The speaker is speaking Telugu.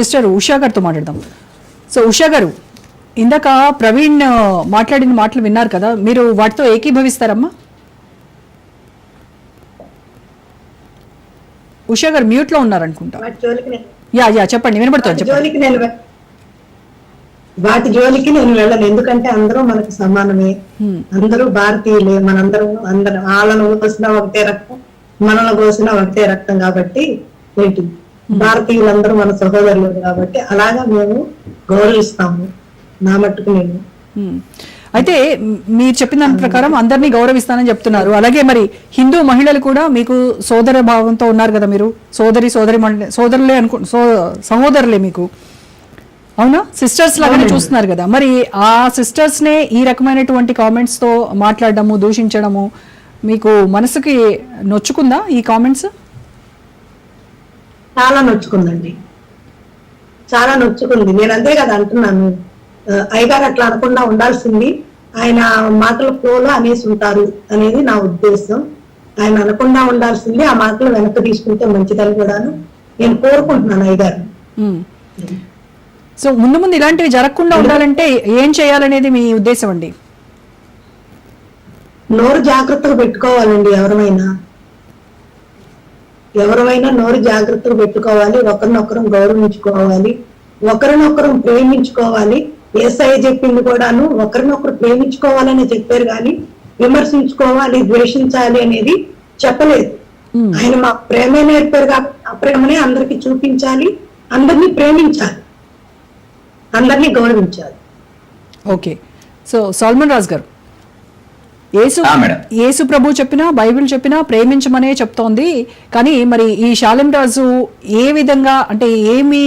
సిస్టర్ ఉషా గారితో మాట్లాడదాం. సో ఉషా గారు ఇందాక ప్రవీణ్ మాట్లాడిన మాటలు విన్నారు కదా మీరు వాటితో ఏకీభవిస్తారమ్మా? ఉషా గారు మ్యూట్లో ఉన్నారనుకుంటా. వాటి జోలికి నేను యా యా చెప్పండి వినపడుతుంది వాటి చెప్పండి. జోలికి నేను వె- వాటి జోలికి నేను వెళ్ళను ఎందుకంటే అందరూ మనకు సమానమే. అందరూ భారతీయులే మనందరం అందరం వాళ్ళను కోసిన ఒకటే రక్తం మనల్ని కోసిన ఒకటే రక్తం కాబట్టి ఏంటి భారతీయులందరూ మన సహోదరులు కాబట్టి అలాగా మేము గౌరవిస్తాము. నా మట్టుకు నేను. అయితే మీరు చెప్పిన దాని ప్రకారం అందరినీ గౌరవిస్తానని చెప్తున్నారు. అలాగే మరి హిందూ మహిళలు కూడా మీకు సోదర భావంతో ఉన్నారు కదా మీరు? సోదరి సోదరి సోదరులే అనుకు సో సహోదరులే మీకు. అవునా? సిస్టర్స్ లాగానే చూస్తున్నారు కదా. మరి ఆ సిస్టర్స్ నే ఈ రకమైనటువంటి కామెంట్స్తో మాట్లాడడము దూషించడము మీకు మనసుకి నొచ్చుకుందా ఈ కామెంట్స్ చాలా నొచ్చుకుందండి. చాలా నొచ్చుకుంది. నేను అంతే కదా అంటున్నాను. అయ్యగారు అట్లా అనకుండా ఉండాల్సింది. ఆయన మాటల ఫ్లోలో అనేసి ఉంటారు అనేది నా ఉద్దేశం. ఆయన అనకుండా ఉండాల్సింది ఆ మాటలు వెనక్కి తీసుకుంటే మంచిదని కూడాను నేను కోరుకుంటున్నాను అయ్యగారు. సో ముందు ముందు ఇలాంటివి జరగకుండా ఉండాలంటే ఏం చేయాలనేది మీ ఉద్దేశం అండి? నోరు జాగ్రత్తగా పెట్టుకోవాలండి ఎవరమైనా. ఎవరైనా నోరు జాగ్రత్తగా పెట్టుకోవాలి ఒకరినొకరం గౌరవించుకోవాలి ఒకరినొకరం ప్రేమించుకోవాలి. ఏసఐ చెప్పింది కూడాను ఒకరినొకరు ప్రేమించుకోవాలని చెప్పారు కానీ విమర్శించుకోవాలి ద్వేషించాలి అనేది చెప్పలేదు. ఆయన మా ప్రేమే నేర్పారు కాబట్టి ఆ ప్రేమనే అందరికి చూపించాలి అందరినీ ప్రేమించాలి అందరినీ గౌరవించాలి. ఓకే. సో సల్మాన్ రాజ్ గారు యేసు. యేసు ప్రభు చెప్పినా బైబిల్ చెప్పినా ప్రేమించమనే చెప్తోంది కానీ మరి ఈ శాలిం రాజు ఏ విధంగా అంటే ఏమి